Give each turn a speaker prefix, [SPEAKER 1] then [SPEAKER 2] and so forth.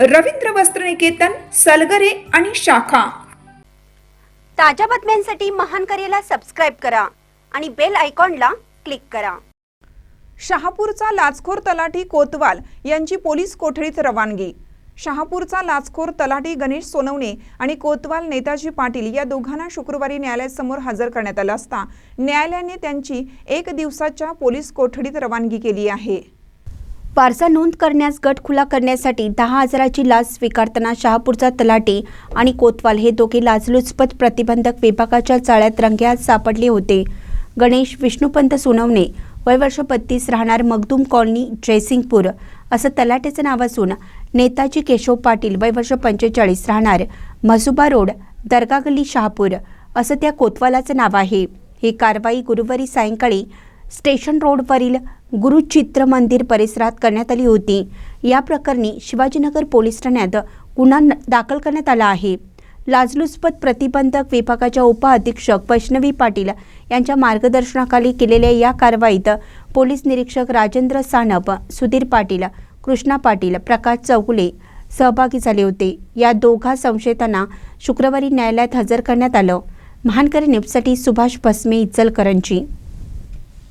[SPEAKER 1] रवींद्र वस्त्रनिकेतन सलगरे आणि शाखा.
[SPEAKER 2] ताज्या बातम्यांसाठी महान करेला सबस्क्राईब करा आणि बेल आयकॉनला क्लिक करा.
[SPEAKER 3] शहापूरचा लाचखोर तलाठी कोतवाल यांची पोलीस कोठडीत रवानगी. शहापूरचा लाचखोर तलाठी गणेश सोनवणे आणि कोतवाल नेताजी पाटील या दोघांना शुक्रवारी न्यायालयासमोर हजर करण्यात आलं असता न्यायालयाने त्यांची एक दिवसाच्या पोलीस कोठडीत रवानगी केली आहे.
[SPEAKER 2] वारसा नोंद करण्यास गट खुला करण्यासाठी दहा हजाराची लाच स्वीकारताना शहापूरचा तलाटे आणि कोतवाल हे दोघे लाचलुचपत प्रतिबंधक विभागाच्या चाळ्यात रंग्यात सापडले होते. गणेश विष्णुपंत सोनवणे वय वर्ष बत्तीस राहणार मगदूम कॉलनी जयसिंगपूर असं तलाट्याचं नाव असून नेताजी केशव पाटील वय वर्ष पंचेचाळीस राहणार म्हसुबा रोड दर्गा गल्ली शहापूर असं त्या कोतवालाचं नाव आहे. ही कारवाई गुरुवारी सायंकाळी स्टेशन रोडवरील गुरुचित्र मंदिर परिसरात करण्यात आली होती. या प्रकरणी शिवाजीनगर पोलीस ठाण्यात गुन्हा न- दाखल करण्यात आला आहे. लाचलुचपत प्रतिबंधक विभागाच्या उपअधीक्षक वैष्णवी पाटील यांच्या मार्गदर्शनाखाली केलेल्या या कारवाईत पोलीस निरीक्षक राजेंद्र सानप सुधीर पाटील कृष्णा पाटील प्रकाश चौगुले सहभागी झाले होते. या दोघा संशयितांना शुक्रवारी न्यायालयात हजर करण्यात आलं. महानकरी न्यूजसाठी सुभाष भस्मे इचलकरंजी.